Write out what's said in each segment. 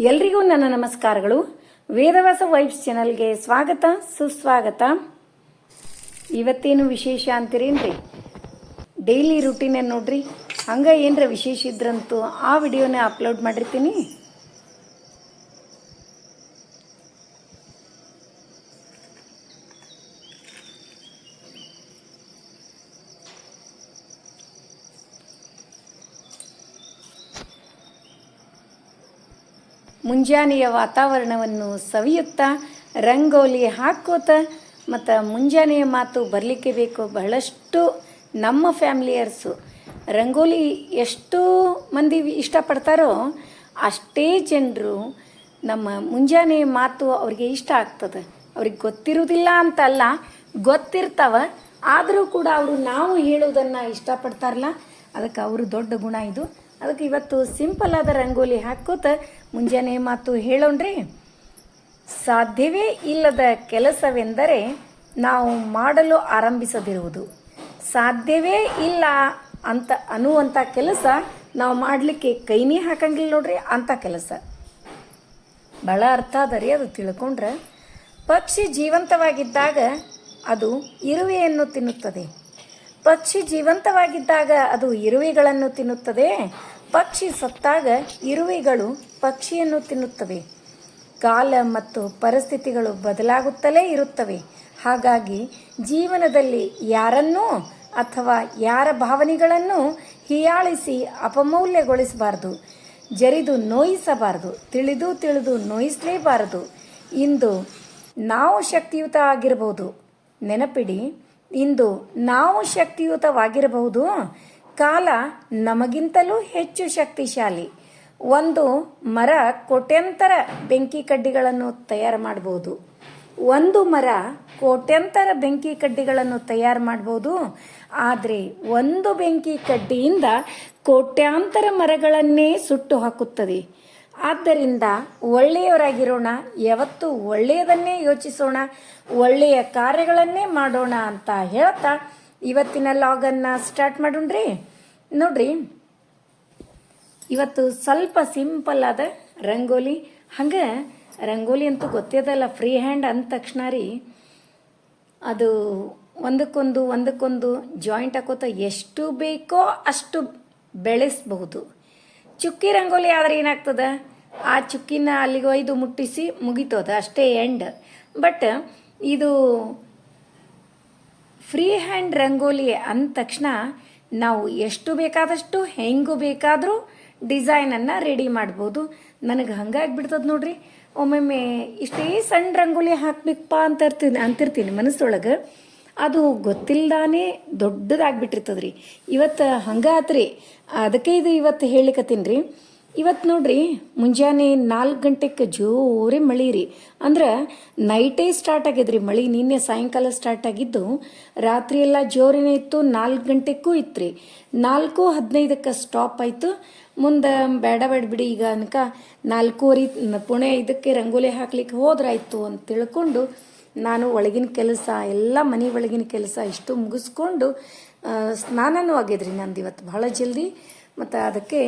ಎಲ್ರಿಗೂ ನನ್ನ ನಮಸ್ಕಾರಗಳು. ವೇದವಾಸ ವೈಬ್ಸ್ ಚಾನಲ್ಗೆ ಸ್ವಾಗತ, ಸುಸ್ವಾಗತ. ಇವತ್ತೇನು ವಿಶೇಷ ಅಂತೀರೇನ್ರಿ? ಡೈಲಿ ರುಟೀನ್ ನೋಡ್ರಿ? ಹಂಗೆ ಏನರ ವಿಶೇಷ ಇದ್ರಂತೂ ಆ ವಿಡಿಯೋನ ಅಪ್ಲೋಡ್ ಮಾಡಿರ್ತೀನಿ. ಮುಂಜಾನೆಯ ವಾತಾವರಣವನ್ನು ಸವಿಯುತ್ತಾ, ರಂಗೋಲಿ ಹಾಕೋತ, ಮತ್ತು ಮುಂಜಾನೆಯ ಮಾತು ಬರಲಿಕ್ಕೆ ಬೇಕು ಬಹಳಷ್ಟು ನಮ್ಮ ಫ್ಯಾಮಿಲಿಯರ್ಸು. ರಂಗೋಲಿ ಎಷ್ಟು ಮಂದಿ ಇಷ್ಟಪಡ್ತಾರೋ ಅಷ್ಟೇ ಜನರು ನಮ್ಮ ಮುಂಜಾನೆಯ ಮಾತು ಅವ್ರಿಗೆ ಇಷ್ಟ ಆಗ್ತದೆ. ಅವ್ರಿಗೆ ಗೊತ್ತಿರುವುದಿಲ್ಲ ಅಂತಲ್ಲ, ಗೊತ್ತಿರ್ತಾವ, ಆದರೂ ಕೂಡ ಅವರು ನಾವು ಹೇಳೋದನ್ನು ಇಷ್ಟಪಡ್ತಾರಲ್ಲ, ಅದಕ್ಕೆ ಅವರು ದೊಡ್ಡ ಗುಣ ಇದು. ಅದಕ್ಕೆ ಇವತ್ತು ಸಿಂಪಲ್ ಆದ ರಂಗೋಲಿ ಹಾಕೋತ ಮುಂಜಾನೆ ಮಾತು ಹೇಳೋಣ್ರಿ. ಸಾಧ್ಯವೇ ಇಲ್ಲದ ಕೆಲಸವೆಂದರೆ ನಾವು ಮಾಡಲು ಆರಂಭಿಸದಿರುವುದು. ಸಾಧ್ಯವೇ ಇಲ್ಲ ಅಂತ ಅನ್ನುವಂಥ ಕೆಲಸ ನಾವು ಮಾಡಲಿಕ್ಕೆ ಕೈನೇ ಹಾಕಂಗಿಲ್ಲ ನೋಡ್ರಿ ಅಂಥ ಕೆಲಸ. ಭಾಳ ಅರ್ಥ ಅದ ರೀ ಅದು ತಿಳ್ಕೊಂಡ್ರೆ. ಪಕ್ಷಿ ಜೀವಂತವಾಗಿದ್ದಾಗ ಅದು ಇರುವೆಯನ್ನು ತಿನ್ನುತ್ತದೆ. ಪಕ್ಷಿ ಜೀವಂತವಾಗಿದ್ದಾಗ ಅದು ಇರುವೆಗಳನ್ನು ತಿನ್ನುತ್ತದೆ. ಪಕ್ಷಿ ಸತ್ತಾಗ ಇರುವೆಗಳು ಪಕ್ಷಿಯನ್ನು ತಿನ್ನುತ್ತವೆ. ಕಾಲ ಮತ್ತು ಪರಿಸ್ಥಿತಿಗಳು ಬದಲಾಗುತ್ತಲೇ ಇರುತ್ತವೆ. ಹಾಗಾಗಿ ಜೀವನದಲ್ಲಿ ಯಾರನ್ನೂ ಅಥವಾ ಯಾರ ಭಾವನೆಗಳನ್ನು ಹೀಯಾಳಿಸಿ ಅಪಮೌಲ್ಯಗೊಳಿಸಬಾರದು. ಜರಿದು ನೋಯಿಸಬಾರದು. ತಿಳಿದು ತಿಳಿದು ನೋಯಿಸಲೇಬಾರದು. ಇಂದು ನಾವು ಶಕ್ತಿಯುತ ಆಗಿರಬಹುದು ನೆನಪಿಡಿ ಇಂದು ನಾವು ಶಕ್ತಿಯುತವಾಗಿರಬಹುದು. ಕಾಲ ನಮಗಿಂತಲೂ ಹೆಚ್ಚು ಶಕ್ತಿಶಾಲಿ. ಒಂದು ಮರ ಕೋಟ್ಯಂತರ ಬೆಂಕಿ ಕಡ್ಡಿಗಳನ್ನು ತಯಾರು ಮಾಡಬಹುದು. ಒಂದು ಮರ ಕೋಟ್ಯಂತರ ಬೆಂಕಿ ಕಡ್ಡಿಗಳನ್ನು ತಯಾರು ಮಾಡ್ಬೋದು ಆದರೆ ಒಂದು ಬೆಂಕಿ ಕಡ್ಡಿಯಿಂದ ಕೋಟ್ಯಾಂತರ ಮರಗಳನ್ನೇ ಸುಟ್ಟು ಹಾಕುತ್ತದೆ. ಆದ್ದರಿಂದ ಒಳ್ಳೆಯವರಾಗಿರೋಣ, ಯಾವತ್ತೂ ಒಳ್ಳೆಯದನ್ನೇ ಯೋಚಿಸೋಣ, ಒಳ್ಳೆಯ ಕಾರ್ಯಗಳನ್ನೇ ಮಾಡೋಣ ಅಂತ ಹೇಳ್ತಾ ಇವತ್ತಿನ ಲಾಗನ್ನು ಸ್ಟಾರ್ಟ್ ಮಾಡೋಣ್ರಿ. ನೋಡ್ರಿ. ಇವತ್ತು ಸ್ವಲ್ಪ ಸಿಂಪಲ್ ಆದ ರಂಗೋಲಿ. ಹಂಗೆ ರಂಗೋಲಿ ಅಂತೂ ಗೊತ್ತಿದಲ್ಲ, ಫ್ರೀ ಹ್ಯಾಂಡ್ ಅಂದ ತಕ್ಷಣ ರೀ. ಅದು ಒಂದಕ್ಕೊಂದು ಒಂದಕ್ಕೊಂದು ಜಾಯಿಂಟ್ ಹಾಕೋತ ಎಷ್ಟು ಬೇಕೋ ಅಷ್ಟು ಬೆಳೆಸಬಹುದು. ಚುಕ್ಕಿ ರಂಗೋಲಿ ಆದ್ರೆ ಏನಾಗ್ತದೆ? ಆ ಚುಕ್ಕಿನ ಅಲ್ಲಿಗೆ ಒಯ್ದು ಮುಟ್ಟಿಸಿ ಮುಗಿತೋದು, ಅಷ್ಟೇ ಎಂಡ್ ಬಟ್ ಇದು ಫ್ರೀ ಹ್ಯಾಂಡ್ ರಂಗೋಲಿ ಅಂದ ತಕ್ಷಣ ನಾವು ಎಷ್ಟು ಬೇಕಾದಷ್ಟು, ಹೆಂಗು ಬೇಕಾದರೂ ಡಿಸೈನನ್ನು ರೆಡಿ ಮಾಡ್ಬೋದು. ನನಗೆ ಹಂಗಾಗಿ ಬಿಡ್ತದೆ ನೋಡ್ರಿ. ಒಮ್ಮೊಮ್ಮೆ ಇಷ್ಟೇ ಸಣ್ಣ ರಂಗೋಲಿ ಹಾಕ್ಬೇಕಪ್ಪ ಅಂತ ಇರ್ತೀನಿ ಅಂತಿರ್ತೀನಿ ಮನಸ್ಸೊಳಗೆ. ಅದು ಗೊತ್ತಿಲ್ದಾನೆ ದೊಡ್ಡದಾಗ್ಬಿಟ್ಟಿರ್ತದೆ ರೀ ಇವತ್ತು ಹಂಗಾತ್ರಿ ಅದಕ್ಕೆ ಇದು ಇವತ್ತು ಹೇಳಿಕತ್ತೀನಿ ರೀ ಇವತ್ತು ನೋಡ್ರಿ, ಮುಂಜಾನೆ ನಾಲ್ಕು ಗಂಟೆಗೆ ಜೋರಿ ಮಳೆ ರೀ ಅಂದ್ರೆ ನೈಟೇ ಸ್ಟಾರ್ಟ್ ಆಗಿದ್ರಿ ಮಳೆ. ನಿನ್ನೆ ಸಾಯಂಕಾಲ ಸ್ಟಾರ್ಟ್ ಆಗಿದ್ದು ರಾತ್ರಿ ಎಲ್ಲ ಜೋರಿನೇ ಇತ್ತು, ನಾಲ್ಕು ಗಂಟೆಗೂ ಇತ್ತು ರೀ ನಾಲ್ಕು ಹದಿನೈದಕ್ಕೆ ಸ್ಟಾಪ್ ಆಯಿತು. ಮುಂದೆ ಬೇಡ ಬೇಡ ಬಿಡಿ, ಈಗ ಅನ್ಕ ನಾಲ್ಕೂವರೆ, ಪುಣೆ ಇದಕ್ಕೆ ರಂಗೋಲಿ ಹಾಕ್ಲಿಕ್ಕೆ ಹೋದ್ರಾಯ್ತು ಅಂತ ತಿಳ್ಕೊಂಡು ನಾನು ಒಳಗಿನ ಕೆಲಸ, ಎಲ್ಲ ಮನೆ ಒಳಗಿನ ಕೆಲಸ ಇಷ್ಟು ಮುಗಿಸ್ಕೊಂಡು ಸ್ನಾನನೂ ಆಗಿದ್ರಿ ನಂದು ಇವತ್ತು ಭಾಳ ಜಲ್ದಿ. ಮತ್ತು ಅದಕ್ಕೆ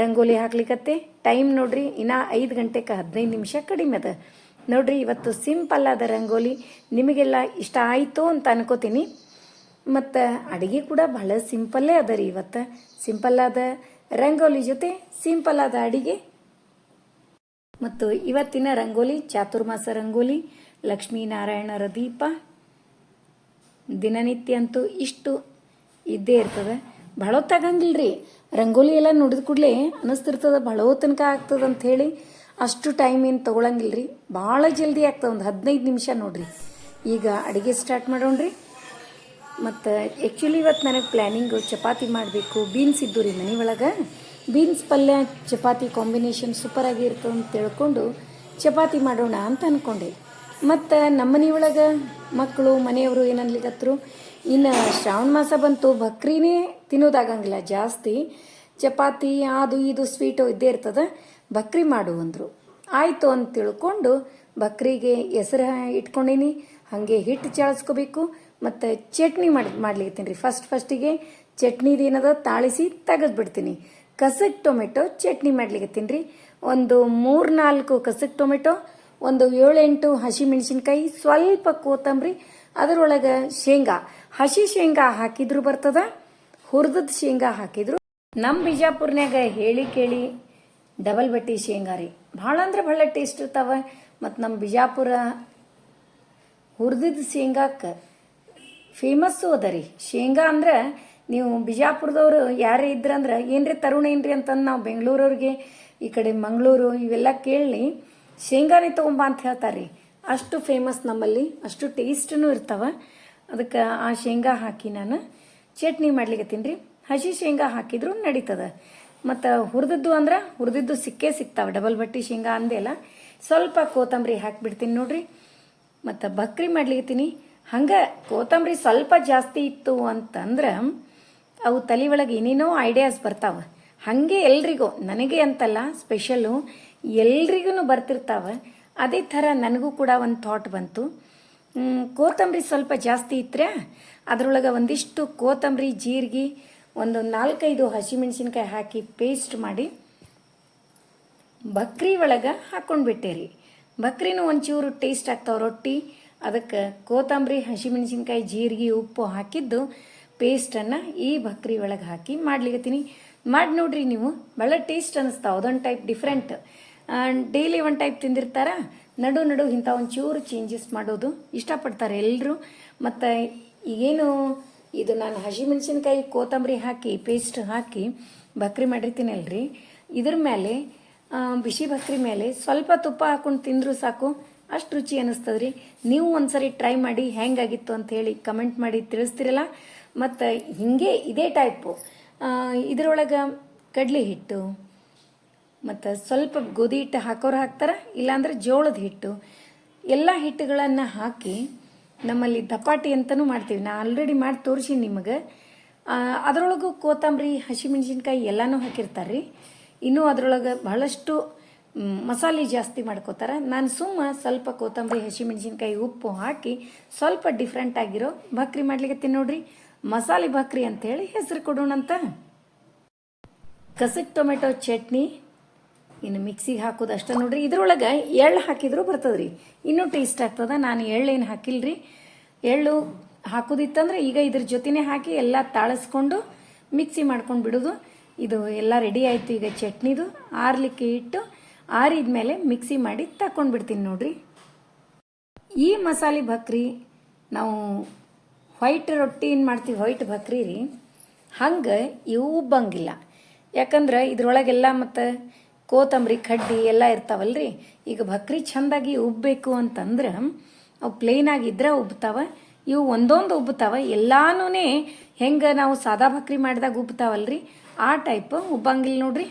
ರಂಗೋಲಿ ಹಾಕ್ಲಿಕ್ಕತ್ತೆ ಟೈಮ್ ನೋಡ್ರಿ, ಇನ್ನೂ ಐದು ಗಂಟೆಗೆ ಹದಿನೈದು ನಿಮಿಷ ಕಡಿಮೆ ಅದ. ನೋಡ್ರಿ, ಇವತ್ತು ಸಿಂಪಲ್ ಆದ ರಂಗೋಲಿ. ನಿಮಗೆಲ್ಲ ಇಷ್ಟ ಆಯಿತು ಅಂತ ಅನ್ಕೋತೀನಿ. ಮತ್ತು ಅಡುಗೆ ಕೂಡ ಬಹಳ ಸಿಂಪಲ್ಲೇ ಅದ ರೀ ಇವತ್ತು. ಸಿಂಪಲ್ ಆದ ರಂಗೋಲಿ ಜೊತೆ ಸಿಂಪಲ್ ಆದ ಅಡಿಗೆ. ಮತ್ತು ಇವತ್ತಿನ ರಂಗೋಲಿ, ಚಾತುರ್ಮಾಸ ರಂಗೋಲಿ. ಲಕ್ಷ್ಮೀನಾರಾಯಣರ ದೀಪ. ದಿನನಿತ್ಯ ಅಂತೂ ಇಷ್ಟು ಇದ್ದೇ ಇರ್ತದೆ. ಭಾಳ ತಗಂಗಿಲ್ರಿ ರಂಗೋಲಿ ಎಲ್ಲ ನೋಡಿದ ಕೂಡಲೇ ಅನ್ನಿಸ್ತಿರ್ತದೆ ಭಾಳ ತನಕ ಆಗ್ತದೆ ಅಂತ ಹೇಳಿ ಅಷ್ಟು ಟೈಮ್ ಏನು ತೊಗೊಳಂಗಿಲ್ಲ ರೀ ಭಾಳ ಜಲ್ದಿ ಆಗ್ತದೆ, ಒಂದು ಹದಿನೈದು ನಿಮಿಷ ನೋಡ್ರಿ. ಈಗ ಅಡುಗೆ ಸ್ಟಾರ್ಟ್ ಮಾಡೋಣ್ರಿ. ಮತ್ತು ಆ್ಯಕ್ಚುಲಿ ಇವತ್ತು ನನಗೆ ಪ್ಲ್ಯಾನಿಂಗು ಚಪಾತಿ ಮಾಡಬೇಕು. ಬೀನ್ಸ್ ಇದ್ದು ರೀ ಮನೆ ಒಳಗೆ. ಬೀನ್ಸ್ ಪಲ್ಯ, ಚಪಾತಿ ಕಾಂಬಿನೇಷನ್ ಸೂಪರಾಗಿ ಇರ್ತದೆ ಅಂತ ತಿಳ್ಕೊಂಡು ಚಪಾತಿ ಮಾಡೋಣ ಅಂತ ಅಂದ್ಕೊಂಡೆ ಮತ್ತು ನಮ್ಮನೆ ಒಳಗೆ ಮಕ್ಕಳು, ಮನೆಯವರು ಏನನ್ಲಿಕತ್ರು ಇನ್ನು ಶ್ರಾವಣ ಮಾಸ ಬಂತು, ಬಕ್ರಿನೇ ತಿನ್ನೋದಾಗಂಗಿಲ್ಲ, ಜಾಸ್ತಿ. ಚಪಾತಿ, ಅದು ಇದು ಸ್ವೀಟು ಇದ್ದೇ ಇರ್ತದೆ. ಬಕ್ರಿ ಮಾಡು ಅಂದರು. ಆಯಿತು ಅಂತ ತಿಳ್ಕೊಂಡು ಬಕ್ರಿಗೆ ಹೆಸರು ಇಟ್ಕೊಂಡೀನಿ. ಹಾಗೆ ಹಿಟ್ಟು ಚಾಳಿಸ್ಕೋಬೇಕು. ಮತ್ತು ಚಟ್ನಿ ಮಾಡಿ, ಮಾಡ್ಲಿಕತ್ತೀನಿ ರೀ. ಫಸ್ಟ್ ಫಸ್ಟಿಗೆ ಚಟ್ನಿದು ಏನದ, ತಾಳಿಸಿ ತೆಗೆದು ಬಿಡ್ತೀನಿ ಕಸಕ್ ಟೊಮೆಟೊ ಚಟ್ನಿ ಮಾಡ್ಲಿಕ್ಕೆ ರೀ. ಒಂದು ಮೂರು ನಾಲ್ಕು ಕಸಕ್ ಟೊಮೆಟೊ ಒಂದು ಏಳೆಂಟು ಹಸಿ ಮೆಣಸಿನ್ಕಾಯಿ, ಸ್ವಲ್ಪ ಕೊತ್ತಂಬರಿ, ಅದರೊಳಗೆ ಶೇಂಗಾ. ಹಸಿ ಶೇಂಗಾ ಹಾಕಿದ್ರು ಬರ್ತದ ಹುರಿದ ಶೇಂಗಾ ಹಾಕಿದ್ರು. ನಮ್ಮ ಬಿಜಾಪುರ್ನ್ಯಾಗ ಹೇಳಿ ಕೇಳಿ, ಡಬಲ್ ಬಟ್ಟಿ ಶೇಂಗಾ ರೀ. ಭಾಳ ಅಂದ್ರೆ ಭಾಳ ಟೇಸ್ಟ್ ಇರ್ತಾವ ಮತ್ತು ನಮ್ಮ ಬಿಜಾಪುರ ಹುರಿದಿದ್ದ ಶೇಂಗಾಕ್ಕೆ ಫೇಮಸ್ಸು ಅದ ರೀ. ಶೇಂಗಾ ಅಂದ್ರೆ ನೀವು ಬಿಜಾಪುರದವರು ಯಾರೇ ಇದ್ರಂದ್ರೆ, ಏನ್ರಿ ತರುಣ ಏನ್ರಿ ಅಂತಂದು ನಾವು ಬೆಂಗಳೂರವ್ರಿಗೆ, ಈ ಕಡೆ ಮಂಗಳೂರು ಇವೆಲ್ಲ ಕೇಳಿ ಶೇಂಗಾನೇ ತೊಗೊಂಬ ಅಂತ ಹೇಳ್ತಾರೆ ಅಷ್ಟು ಫೇಮಸ್ ನಮ್ಮಲ್ಲಿ, ಅಷ್ಟು ಟೇಸ್ಟೂ ಇರ್ತಾವ. ಅದಕ್ಕೆ ಆ ಶೇಂಗಾ ಹಾಕಿ ನಾನು ಚಟ್ನಿ ಮಾಡ್ಲಿಕ್ಕೆ ರೀ. ಹಸಿ ಶೇಂಗಾ ಹಾಕಿದ್ರು ನಡೀತದ. ಮತ್ತು ಹುರಿದದ್ದು ಅಂದ್ರೆ ಹುರಿದಿದ್ದು ಸಿಕ್ಕೇ ಸಿಗ್ತಾವೆ ಡಬಲ್ ಬಟ್ಟಿ ಶೇಂಗಾ ಅಂದೆಲ್ಲ ಸ್ವಲ್ಪ ಕೊತ್ತಂಬರಿ ಹಾಕಿಬಿಡ್ತೀನಿ ನೋಡ್ರಿ. ಮತ್ತು ಬಕ್ರಿ ಮಾಡ್ಲಿಕತ್ತೀನಿ ಹಂಗೆ ಕೊತ್ತಂಬರಿ ಸ್ವಲ್ಪ ಜಾಸ್ತಿ ಇತ್ತು ಅಂತಂದ್ರೆ ಅವು ತಲೆ ಒಳಗೆ ಏನೇನೋ ಐಡಿಯಾಸ್ ಬರ್ತಾವೆ. ಹಾಗೆ ಎಲ್ರಿಗೂ, ನನಗೆ ಅಂತಲ್ಲ ಸ್ಪೆಷಲ್ಲು ಎಲ್ರಿಗೂ ಬರ್ತಿರ್ತಾವೆ. ಅದೇ ಥರ ನನಗೂ ಕೂಡ ಒಂದು ಥಾಟ್ ಬಂತು. ಕೋತಂಬರಿ ಸ್ವಲ್ಪ ಜಾಸ್ತಿ ಇತ್ತರೆ ಅದರೊಳಗೆ ಒಂದಿಷ್ಟು ಕೊತ್ತಂಬರಿ, ಜೀರಿಗೆ, ಒಂದು ನಾಲ್ಕೈದು ಹಸಿಮೆಣಸಿನ್ಕಾಯಿ ಹಾಕಿ ಪೇಸ್ಟ್ ಮಾಡಿ ಬಕ್ರಿ ಒಳಗೆ ಹಾಕ್ಕೊಂಡ್ಬಿಟ್ಟೆ ರೀ ಬಕ್ರಿನೂ ಒಂಚೂರು ಟೇಸ್ಟ್ ಆಗ್ತಾವೆ ರೊಟ್ಟಿ. ಅದಕ್ಕೆ ಕೊತ್ತಂಬರಿ, ಹಸಿಮೆಣಸಿನ್ಕಾಯಿ, ಜೀರಿಗೆ, ಉಪ್ಪು ಹಾಕಿದ್ದು ಪೇಸ್ಟನ್ನು ಈ ಬಕ್ರಿ ಒಳಗೆ ಹಾಕಿ ಮಾಡ್ಲಿಕತ್ತೀನಿ. ಮಾಡಿ ನೋಡ್ರಿ ನೀವು. ಭಾಳ ಟೇಸ್ಟ್ ಅನ್ನಿಸ್ತಾವೆ ಅದೊಂದು type different daily one type ತಿಂದಿರ್ತಾರ. ನಡು ನಡು ಇಂಥ ಒಂಚೂರು ಚೇಂಜಸ್ ಮಾಡೋದು ಇಷ್ಟಪಡ್ತಾರೆ ಎಲ್ಲರೂ ಮತ್ತು ಈಗೇನು ಇದು ನಾನು ಹಸಿಮೆಣಸಿನ್ಕಾಯಿ ಕೊತ್ತಂಬರಿ ಹಾಕಿ ಪೇಸ್ಟ್ ಹಾಕಿ ಬಕ್ರಿ ಮಾಡಿರ್ತೀನಲ್ರಿ ಇದ್ರ ಮೇಲೆ ಬಿಸಿ ಬಕ್ರಿ ಮೇಲೆ ಸ್ವಲ್ಪ ತುಪ್ಪ ಹಾಕೊಂಡು ತಿಂದರೂ ಸಾಕು, ಅಷ್ಟು ರುಚಿ ಅನ್ನಿಸ್ತದ್ರಿ ನೀವು ಒಂದ್ಸರಿ ಟ್ರೈ ಮಾಡಿ ಹೆಂಗಾಗಿತ್ತು ಅಂತ ಹೇಳಿ ಕಮೆಂಟ್ ಮಾಡಿ ತಿಳಿಸ್ತಿರಲ್ಲ. ಮತ್ತು ಹಿಂಗೆ ಇದೇ ಟೈಪು ಇದರೊಳಗೆ ಕಡಲೆ ಹಿಟ್ಟು ಮತ್ತು ಸ್ವಲ್ಪ ಗೋಧಿ ಹಿಟ್ಟು ಹಾಕೋರು ಹಾಕ್ತಾರೆ, ಇಲ್ಲಾಂದ್ರೆ ಜೋಳದ ಹಿಟ್ಟು. ಎಲ್ಲ ಹಿಟ್ಟುಗಳನ್ನು ಹಾಕಿ ನಮ್ಮಲ್ಲಿ ದಪಾಟಿ ಅಂತಲೂ ಮಾಡ್ತೀವಿ. ನಾ ಆಲ್ರೆಡಿ ಮಾಡಿ ತೋರಿಸಿ ನಿಮಗೆ. ಅದರೊಳಗೂ ಕೊತ್ತಂಬರಿ, ಹಸಿಮೆಣಸಿನ್ಕಾಯಿ ಎಲ್ಲನೂ ಹಾಕಿರ್ತಾರೆ ರೀ ಇನ್ನೂ ಅದರೊಳಗೆ ಬಹಳಷ್ಟು ಮಸಾಲೆ ಜಾಸ್ತಿ ಮಾಡ್ಕೋತಾರೆ. ನಾನು ಸುಮ್ಮ ಸ್ವಲ್ಪ ಕೊತ್ತಂಬರಿ, ಹಸಿಮೆಣಸಿನ್ಕಾಯಿ ಉಪ್ಪು ಹಾಕಿ ಸ್ವಲ್ಪ ಡಿಫ್ರೆಂಟ್ ಆಗಿರೋ ಭಕ್ರಿ ಮಾಡ್ಲಿಕ್ಕೆ ನೋಡ್ರಿ. ಮಸಾಲೆ ಬಕ್ರಿ ಅಂತ ಹೇಳಿ ಹೆಸರು ಕೊಡೋಣಂತ. ಕಸಕ್ ಟೊಮೆಟೊ ಚಟ್ನಿ ಇನ್ನು ಮಿಕ್ಸಿಗೆ ಹಾಕೋದು ಅಷ್ಟೇ ನೋಡ್ರಿ. ಇದ್ರೊಳಗೆ ಎಳ್ಳು ಹಾಕಿದ್ರು ಬರ್ತದ್ರಿ. ಇನ್ನೂ ಟೇಸ್ಟ್ ಆಗ್ತದೆ. ನಾನು ಎಳ್ಳೇನು ಹಾಕಿಲ್ರಿ. ಎಳ್ಳು ಹಾಕೋದಿತ್ತಂದ್ರೆ ಈಗ ಇದ್ರ ಜೊತೆನೇ ಹಾಕಿ ಎಲ್ಲ ತಾಳಿಸ್ಕೊಂಡು ಮಿಕ್ಸಿ ಮಾಡ್ಕೊಂಡು ಬಿಡೋದು. ಇದು ಎಲ್ಲ ರೆಡಿ ಆಯಿತು ಈಗ ಚಟ್ನಿದು. ಆರ್ಲಿಕ್ಕೆ ಇಟ್ಟು ಆರಿದ ಮೇಲೆ ಮಿಕ್ಸಿ ಮಾಡಿ ತಕೊಂಡು ಬಿಡ್ತೀನಿ ನೋಡ್ರಿ. ಈ ಮಸಾಲೆ ಬಕ್ರಿ ನಾವು ವೈಟ್ ರೊಟ್ಟಿ ಏನು ಮಾಡ್ತೀವಿ? ವೈಟ್ ಬಕ್ರಿ ರೀ. ಹಂಗೆ ಇವು ಉಬ್ಬಂಗಿಲ್ಲ. ಯಾಕಂದ್ರೆ ಇದ್ರೊಳಗೆಲ್ಲ ಮತ್ತು ಕೋತಂಬರಿ ಕಡ್ಡಿ ಎಲ್ಲ ಇರ್ತಾವಲ್ರಿ. ಈಗ ಭಕ್ರಿ ಚಂದಾಗಿ ಉಬ್ಬಬೇಕು ಅಂತಂದ್ರೆ ಅವು ಆಗಿದ್ರೆ ಉಬ್ತಾವ. ಇವು ಒಂದೊಂದು ಉಬ್ತಾವ. ಎಲ್ಲಾನು ಹೆಂಗೆ ನಾವು ಸಾದಾ ಭಕ್ರಿ ಮಾಡಿದಾಗ ಉಬ್ತಾವಲ್ರಿ. ಆ ಟೈಪ್ ಉಬ್ಬಂಗಿಲ್ಲ ನೋಡ್ರಿ.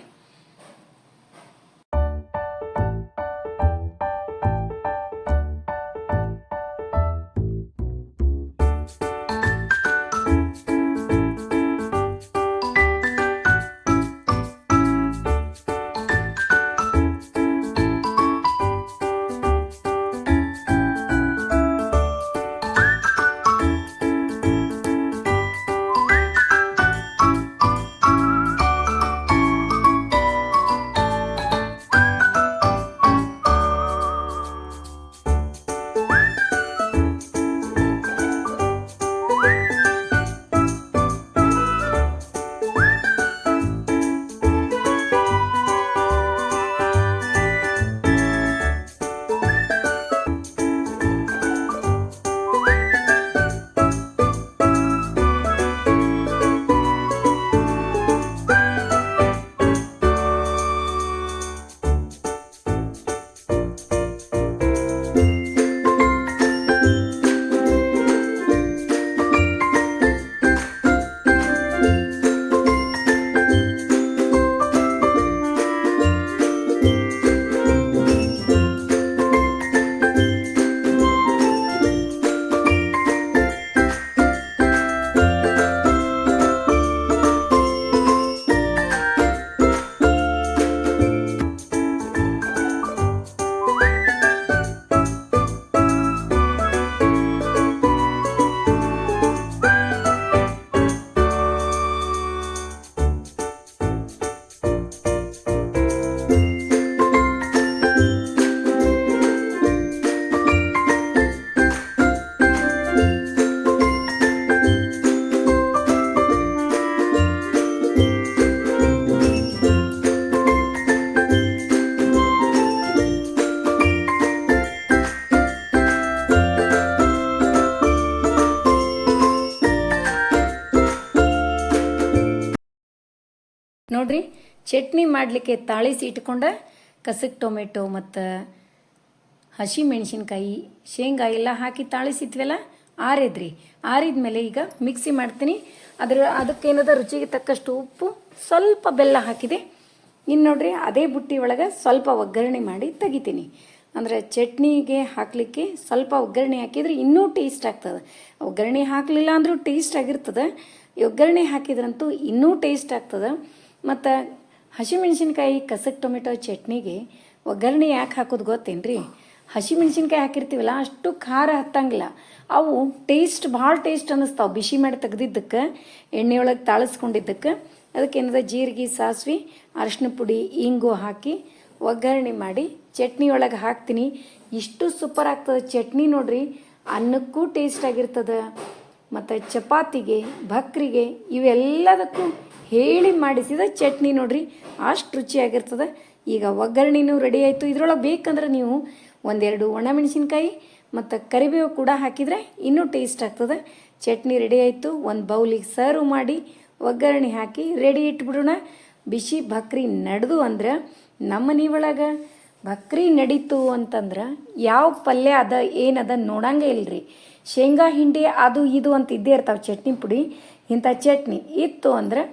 ಮಾಡಲಿಕ್ಕೆ ತಾಳಿಸಿ ಇಟ್ಕೊಂಡ ಕಸಕ್ ಟೊಮೆಟೊ ಮತ್ತು ಹಸಿ ಮೆಣಸಿನ್ಕಾಯಿ, ಶೇಂಗಾ ಎಲ್ಲ ಹಾಕಿ ತಾಳಿಸಿತ್ವೆಲ್ಲ ಆರಿದ್ರಿ. ಆರಿದ ಮೇಲೆ ಈಗ ಮಿಕ್ಸಿ ಮಾಡ್ತೀನಿ. ಅದರ ಅದಕ್ಕೇನದ ರುಚಿಗೆ ತಕ್ಕಷ್ಟು ಉಪ್ಪು, ಸ್ವಲ್ಪ ಬೆಲ್ಲ ಹಾಕಿದೆ. ಇನ್ನು ನೋಡ್ರಿ ಅದೇ ಬುಟ್ಟಿ ಒಳಗೆ ಸ್ವಲ್ಪ ಒಗ್ಗರಣೆ ಮಾಡಿ ತೆಗಿತೀನಿ. ಅಂದರೆ ಚಟ್ನಿಗೆ ಹಾಕಲಿಕ್ಕೆ ಸ್ವಲ್ಪ ಒಗ್ಗರಣೆ ಹಾಕಿದ್ರೆ ಇನ್ನೂ ಟೇಸ್ಟ್ ಆಗ್ತದೆ. ಒಗ್ಗರಣೆ ಹಾಕಲಿಲ್ಲ ಅಂದರೂ ಟೇಸ್ಟ್ ಆಗಿರ್ತದೆ. ಒಗ್ಗರಣೆ ಹಾಕಿದ್ರಂತೂ ಇನ್ನೂ ಟೇಸ್ಟ್ ಆಗ್ತದೆ. ಮತ್ತು ಹಸಿಮೆಣಸಿನ್ಕಾಯಿ ಕಸಕ್ ಟೊಮೆಟೊ ಚಟ್ನಿಗೆ ಒಗ್ಗರಣೆ ಯಾಕೆ ಹಾಕೋದು ಗೊತ್ತೇನ್ರಿ? ಹಸಿಮೆಣಸಿನ್ಕಾಯಿ ಹಾಕಿರ್ತೀವಲ್ಲ, ಅಷ್ಟು ಖಾರ ಹತ್ತಂಗಿಲ್ಲ. ಅವು ಟೇಸ್ಟ್ ಭಾಳ ಟೇಸ್ಟ್ ಅನ್ನಿಸ್ತಾವೆ. ಬಿಸಿ ಮಾಡಿ ತೆಗ್ದಿದ್ದಕ್ಕೆ, ಎಣ್ಣೆಯೊಳಗೆ ತಾಳಿಸ್ಕೊಂಡಿದ್ದಕ್ಕೆ. ಅದಕ್ಕೆ ಏನದ? ಜೀರಿಗೆ, ಸಾಸಿವೆ ಅರಶಿನ ಪುಡಿ, ಇಂಗು ಹಾಕಿ ಒಗ್ಗರಣೆ ಮಾಡಿ ಚಟ್ನಿ ಒಳಗೆ ಹಾಕ್ತೀನಿ. ಇಷ್ಟು ಸೂಪರ್ ಆಗ್ತದೆ ಚಟ್ನಿ ನೋಡ್ರಿ. ಅನ್ನಕ್ಕೂ ಟೇಸ್ಟ್ ಆಗಿರ್ತದೆ. ಮತ್ತು ಚಪಾತಿಗೆ ಭಕ್ರಿಗೆ ಇವೆಲ್ಲದಕ್ಕೂ ಹೇಳಿ ಮಾಡಿಸಿದ ಚಟ್ನಿ ನೋಡ್ರಿ, ಅಷ್ಟು ರುಚಿಯಾಗಿರ್ತದೆ. ಈಗ ಒಗ್ಗರಣೆನೂ ರೆಡಿ ಆಯಿತು. ಇದ್ರೊಳಗೆ ಬೇಕಂದ್ರೆ ನೀವು ಒಂದೆರಡು ಒಣಮೆಣಸಿನ್ಕಾಯಿ ಮತ್ತು ಕರಿಬೇವು ಕೂಡ ಹಾಕಿದರೆ ಇನ್ನೂ ಟೇಸ್ಟ್ ಆಗ್ತದೆ. ಚಟ್ನಿ ರೆಡಿ ಆಯಿತು. ಒಂದು ಬೌಲಿಗೆ ಸರ್ವ್ ಮಾಡಿ ಒಗ್ಗರಣೆ ಹಾಕಿ ರೆಡಿ ಇಟ್ಬಿಡೋಣ. ಬಿಸಿ ಬಕ್ರಿ ನಡೆದು ಅಂದ್ರೆ ನಮ್ಮ ಒಳಗೆ ಭಕ್ರಿ ನಡೀತು ಅಂತಂದ್ರೆ ಯಾವ ಪಲ್ಯ ಅದ ಏನದ ನೋಡಂಗೆ ಇಲ್ರಿ. ಶೇಂಗಾ ಹಿಂಡಿ ಅದು ಇದು ಅಂತ ಇದ್ದೇ ಇರ್ತಾವೆ ಚಟ್ನಿ ಪುಡಿ. ಇಂಥ ಚಟ್ನಿ ಇತ್ತು ಅಂದ್ರೆ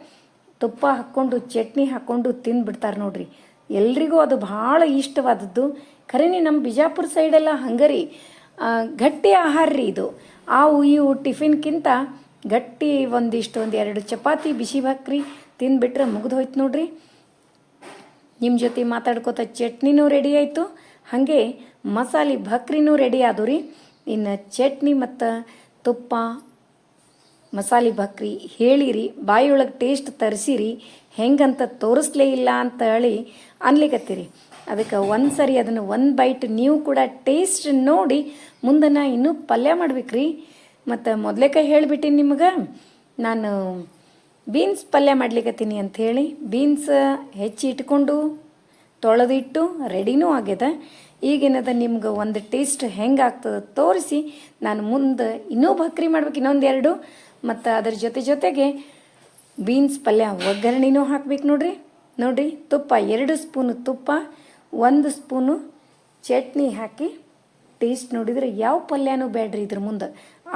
ತುಪ್ಪ ಹಾಕ್ಕೊಂಡು ಚಟ್ನಿ ಹಾಕ್ಕೊಂಡು ತಿಂದುಬಿಡ್ತಾರೆ ನೋಡ್ರಿ. ಎಲ್ರಿಗೂ ಅದು ಭಾಳ ಇಷ್ಟವಾದದ್ದು. ಖರೇನೆ ನಮ್ಮ ಬಿಜಾಪುರ ಸೈಡೆಲ್ಲ ಹಂಗರಿ. ಆ, ಗಟ್ಟಿ ಆಹಾರ ರೀ ಇದು. ಆವು ಇವು ಟಿಫಿನ್ಗಿಂತ ಗಟ್ಟಿ ಒಂದಿಷ್ಟು ಒಂದು ಎರಡು ಚಪಾತಿ ಬಿಸಿ ಬಾಕ್ರಿ ತಿಂದುಬಿಟ್ರೆ ಮುಗಿದು ಹೋಯ್ತು ನೋಡ್ರಿ. ನಿಮ್ಮ ಜೊತೆ ಮಾತಾಡ್ಕೋತ ಚಟ್ನಿನೂ ರೆಡಿ ಆಯಿತು. ಹಾಗೆ ಮಸಾಲೆ ಭಕ್ರಿನೂ ರೆಡಿ ಆದವು ರೀ ಇನ್ನು ಚಟ್ನಿ ಮತ್ತು ತುಪ್ಪ ಮಸಾಲೆ ಭಕ್ರಿ ಹೇಳಿರಿ, ಬಾಯಿಯೊಳಗೆ ಟೇಸ್ಟ್ ತರಿಸಿರಿ, ಹೆಂಗಂತ ತೋರಿಸ್ಲೇ ಇಲ್ಲ ಅಂತ ಹೇಳಿ ಅನ್ಲಿಕತ್ತೀರಿ. ಅದಕ್ಕೆ ಒಂದು ಸರಿ ಅದನ್ನು ಒಂದು ಬೈಟ್ ನೀವು ಕೂಡ ಟೇಸ್ಟ್ ನೋಡಿ ಮುಂದೆ ನಾ ಇನ್ನೂ ಪಲ್ಯ ಮಾಡ್ಬೇಕ್ರಿ. ಮತ್ತು ಮೊದಲೇಕಾಯಿ ಹೇಳಿಬಿಟ್ಟಿನಿ ನಿಮ್ಗೆ, ನಾನು ಬೀನ್ಸ್ ಪಲ್ಯ ಮಾಡ್ಲಿಕ್ಕತ್ತೀನಿ ಅಂಥೇಳಿ ಬೀನ್ಸ್ ಹೆಚ್ಚಿ ಇಟ್ಕೊಂಡು ತೊಳೆದಿಟ್ಟು ರೆಡಿನೂ ಆಗ್ಯದ. ಈಗೇನದ ನಿಮ್ಗೆ ಒಂದು ಟೇಸ್ಟ್ ಹೆಂಗೆ ತೋರಿಸಿ, ನಾನು ಮುಂದೆ ಇನ್ನೂ ಭಕ್ರಿ ಮಾಡ್ಬೇಕು ಇನ್ನೊಂದು ಎರಡು. ಮತ್ತು ಅದ್ರ ಜೊತೆ ಜೊತೆಗೆ ಬೀನ್ಸ್ ಪಲ್ಯ ಒಗ್ಗರಣೆನೂ ಹಾಕ್ಬೇಕು ನೋಡ್ರಿ. ನೋಡ್ರಿ, ತುಪ್ಪ, ಎರಡು ಸ್ಪೂನು ತುಪ್ಪ, ಒಂದು ಸ್ಪೂನು ಚಟ್ನಿ ಹಾಕಿ ಟೇಸ್ಟ್ ನೋಡಿದರೆ ಯಾವ ಪಲ್ಯನೂ ಬೇಡ್ರಿ ಇದ್ರ ಮುಂದೆ.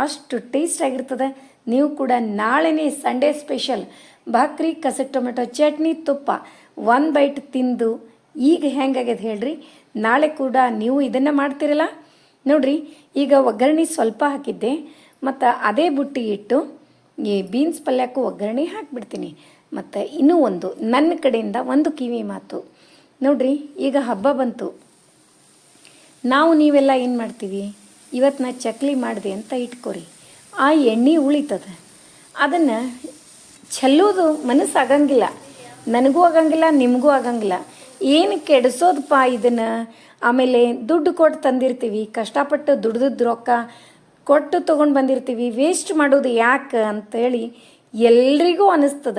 ಅಷ್ಟು ಟೇಸ್ಟ್ ಆಗಿರ್ತದೆ. ನೀವು ಕೂಡ ನಾಳೆನೇ ಸಂಡೇ ಸ್ಪೆಷಲ್ ಭಾಕ್ರಿ ಕಸ ಟೊಮೆಟೊ, ಚಟ್ನಿ, ತುಪ್ಪ ಒನ್ ಬೈಟ್ ತಿಂದು ಈಗ ಹೆಂಗಾಗ್ಯದ ಹೇಳ್ರಿ. ನಾಳೆ ಕೂಡ ನೀವು ಇದನ್ನು ಮಾಡ್ತಿರಲ್ಲ. ನೋಡ್ರಿ, ಈಗ ಒಗ್ಗರಣೆ ಸ್ವಲ್ಪ ಹಾಕಿದ್ದೆ. ಮತ್ತು ಅದೇ ಬುಟ್ಟಿ ಇಟ್ಟು ಈ ಬೀನ್ಸ್ ಪಲ್ಯಕ್ಕೂ ಒಗ್ಗರಣೆ ಹಾಕಿಬಿಡ್ತೀನಿ. ಮತ್ತು ಇನ್ನೂ ಒಂದು, ನನ್ನ ಕಡೆಯಿಂದ ಒಂದು ಕಿವಿ ಮಾತು. ನೋಡ್ರಿ, ಈಗ ಹಬ್ಬ ಬಂತು. ನಾವು ನೀವೆಲ್ಲ ಏನು ಮಾಡ್ತೀವಿ? ಇವತ್ತು ನಾ ಚಕ್ಲಿ ಮಾಡಿದೆ ಅಂತ ಇಟ್ಕೊರಿ. ಆ ಎಣ್ಣೆ ಉಳಿತದೆ. ಅದನ್ನು ಚೆಲ್ಲೋದು ಮನಸ್ಸು ಆಗಂಗಿಲ್ಲ. ನನಗೂ ಆಗಂಗಿಲ್ಲ, ನಿಮಗೂ ಆಗಂಗಿಲ್ಲ. ಏನು ಕೆಡಿಸೋದಪ್ಪ ಇದನ್ನು? ಆಮೇಲೆ ದುಡ್ಡು ಕೊಟ್ಟು ತಂದಿರ್ತೀವಿ. ಕಷ್ಟಪಟ್ಟು ದುಡ್ದದ್ದು ರೊಕ್ಕ ಕೊಟ್ಟು ತೊಗೊಂಡು ಬಂದಿರ್ತೀವಿ. ವೇಸ್ಟ್ ಮಾಡೋದು ಯಾಕೆ ಅಂತೇಳಿ ಎಲ್ರಿಗೂ ಅನಿಸ್ತದ.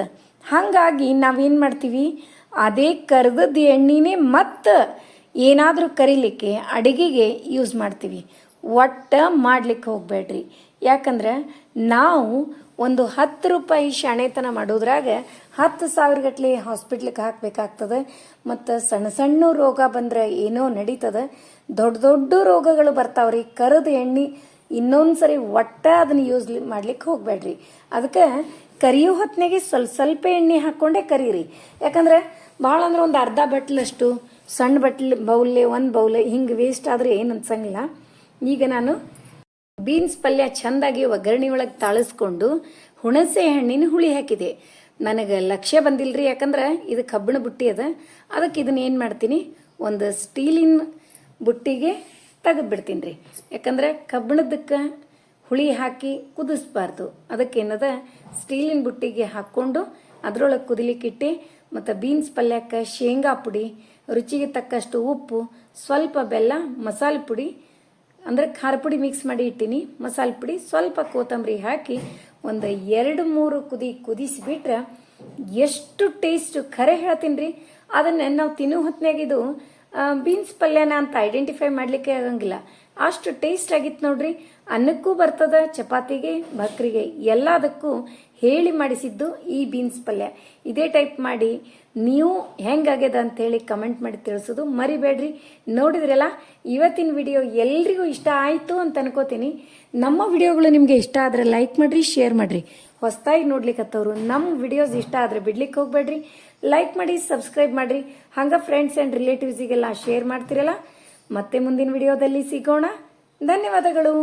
ಹಾಗಾಗಿ ನಾವೇನು ಮಾಡ್ತೀವಿ? ಅದೇ ಕರ್ದದ್ದು ಎಣ್ಣೆನೇ ಮತ್ತೆ ಏನಾದರೂ ಕರಿಲಿಕ್ಕೆ ಅಡುಗೆಗೆ ಯೂಸ್ ಮಾಡ್ತೀವಿ. ಒಟ್ಟು ಮಾಡ್ಲಿಕ್ಕೆ ಹೋಗಬೇಡ್ರಿ. ಯಾಕಂದ್ರೆ ನಾವು ಒಂದು ಹತ್ತು ರೂಪಾಯಿ ಶಾಣೆತನ ಮಾಡೋದ್ರಾಗ ಹತ್ತು ಸಾವಿರ ಗಟ್ಲೆ ಹಾಸ್ಪಿಟ್ಲಿಗೆ ಹಾಕಬೇಕಾಗ್ತದೆ. ಮತ್ತು ಸಣ್ಣ ಸಣ್ಣ ರೋಗ ಬಂದ್ರೆ ಏನೋ ನಡೀತದೆ. ದೊಡ್ಡ ದೊಡ್ಡ ರೋಗಗಳು ಬರ್ತಾವ್ರಿ. ಕರದ ಎಣ್ಣೆ ಇನ್ನೊಂದು ಸರಿ ಒಟ್ಟ ಅದನ್ನ ಯೂಸ್ ಮಾಡ್ಲಿಕ್ಕೆ ಹೋಗಬೇಡ್ರಿ. ಅದಕ್ಕೆ ಕರಿಯೋ ಹೊತ್ತಿನಾಗೆ ಸ್ವಲ್ಪ ಸ್ವಲ್ಪ ಎಣ್ಣೆ ಹಾಕ್ಕೊಂಡೇ ಕರೀರಿ. ಯಾಕಂದ್ರೆ ಭಾಳ ಅಂದ್ರೆ ಒಂದು ಅರ್ಧ ಬಟ್ಲಷ್ಟು ಸಣ್ಣ ಬಟ್ಲ್ ಬೌಲೆ ಒಂದು ಬೌಲೆ ಹಿಂಗೆ ವೇಸ್ಟ್ ಆದರೆ ಏನು ಅನ್ಸಂಗಿಲ್ಲ. ಈಗ ನಾನು ಬೀನ್ಸ್ ಪಲ್ಯ ಚೆಂದಾಗಿ ಒಗ್ಗರಣೆ ಒಳಗೆ ತಾಳಿಸ್ಕೊಂಡು ಹುಣಸೆ ಹಣ್ಣಿನ ಹುಳಿ ಹಾಕಿದೆ. ನನಗೆ ಲಕ್ಷ್ಯ ಬಂದಿಲ್ರಿ ಯಾಕಂದ್ರೆ ಇದು ಕಬ್ಬಿಣ ಬುಟ್ಟಿ ಅದ. ಅದಕ್ಕೆ ಇದನ್ನ ಏನು ಮಾಡ್ತೀನಿ? ಒಂದು ಸ್ಟೀಲಿನ ಬುಟ್ಟಿಗೆ ತೆಗೆದು ಬಿಡ್ತೀನಿ ರೀ ಯಾಕಂದ್ರೆ ಕಬ್ಬಿಣದಕ್ಕೆ ಹುಳಿ ಹಾಕಿ ಕುದಿಸ್ಬಾರ್ದು. ಅದಕ್ಕೇನದ ಸ್ಟೀಲಿನ ಬುಟ್ಟಿಗೆ ಹಾಕ್ಕೊಂಡು ಅದರೊಳಗೆ ಕುದಿಲಿಕ್ಕಿಟ್ಟು ಮತ್ತು ಬೀನ್ಸ್ ಪಲ್ಯಕ್ಕೆ ಶೇಂಗಾ ಪುಡಿ, ರುಚಿಗೆ ತಕ್ಕಷ್ಟು ಉಪ್ಪು, ಸ್ವಲ್ಪ ಬೆಲ್ಲ, ಮಸಾಲೆ ಪುಡಿ, ಅಂದರೆ ಖಾರ ಪುಡಿ ಮಿಕ್ಸ್ ಮಾಡಿ ಇಟ್ಟೀನಿ. ಮಸಾಲೆ ಪುಡಿ ಸ್ವಲ್ಪ ಕೊತ್ತಂಬರಿ ಹಾಕಿ ಒಂದು ಎರಡು ಮೂರು ಕುದಿ ಕುದಿಸಿಬಿಟ್ರೆ ಎಷ್ಟು ಟೇಸ್ಟು ಖರೆ ಹೇಳ್ತೀನಿ ರೀ ಅದನ್ನು ನಾವು ತಿನ್ನೋ ಹೊತ್ನ್ಯಾಗ ಇದು ಬೀನ್ಸ್ ಪಲ್ಯನ ಅಂತ ಐಡೆಂಟಿಫೈ ಮಾಡಲಿಕ್ಕೆ ಆಗಂಗಿಲ್ಲ. ಅಷ್ಟು ಟೇಸ್ಟ್ ಆಗಿತ್ತು ನೋಡ್ರಿ. ಅನ್ನಕ್ಕೂ ಬರ್ತದ, ಚಪಾತಿಗೆ, ಬಕ್ರಿಗೆ, ಎಲ್ಲದಕ್ಕೂ ಹೇಳಿ ಮಾಡಿಸಿದ್ದು ಈ ಬೀನ್ಸ್ ಪಲ್ಯ. ಇದೇ ಟೈಪ್ ಮಾಡಿ ನೀವು ಹೆಂಗಾಗ್ಯದ ಅಂತೇಳಿ ಕಮೆಂಟ್ ಮಾಡಿ ತಿಳಿಸೋದು ಮರಿಬೇಡ್ರಿ. ನೋಡಿದ್ರಲ್ಲ, ಇವತ್ತಿನ ವಿಡಿಯೋ ಎಲ್ರಿಗೂ ಇಷ್ಟ ಆಯಿತು ಅಂತ ಅನ್ಕೋತೀನಿ. ನಮ್ಮ ವಿಡಿಯೋಗಳು ನಿಮಗೆ ಇಷ್ಟ ಆದರೆ ಲೈಕ್ ಮಾಡಿರಿ ಶೇರ್ ಮಾಡಿರಿ. ಹೊಸದಾಗಿ ನೋಡ್ಲಿಕ್ಕತ್ತವ್ರು ನಮ್ಮ ವಿಡಿಯೋಸ್ ಇಷ್ಟ ಆದರೆ ಬಿಡ್ಲಿಕ್ಕೆ ಹೋಗ್ಬೇಡ್ರಿ. ಲೈಕ್ ಮಾಡಿ ಸಬ್ಸ್ಕ್ರೈಬ್ ಮಾಡಿರಿ. ಹಂಗೆ ಫ್ರೆಂಡ್ಸ್ ಆ್ಯಂಡ್ ರಿಲೇಟಿವ್ಸಿಗೆಲ್ಲ ಶೇರ್ ಮಾಡ್ತಿರಲ್ಲ. ಮತ್ತೆ ಮುಂದಿನ ವಿಡಿಯೋದಲ್ಲಿ ಸಿಗೋಣ. ಧನ್ಯವಾದಗಳು.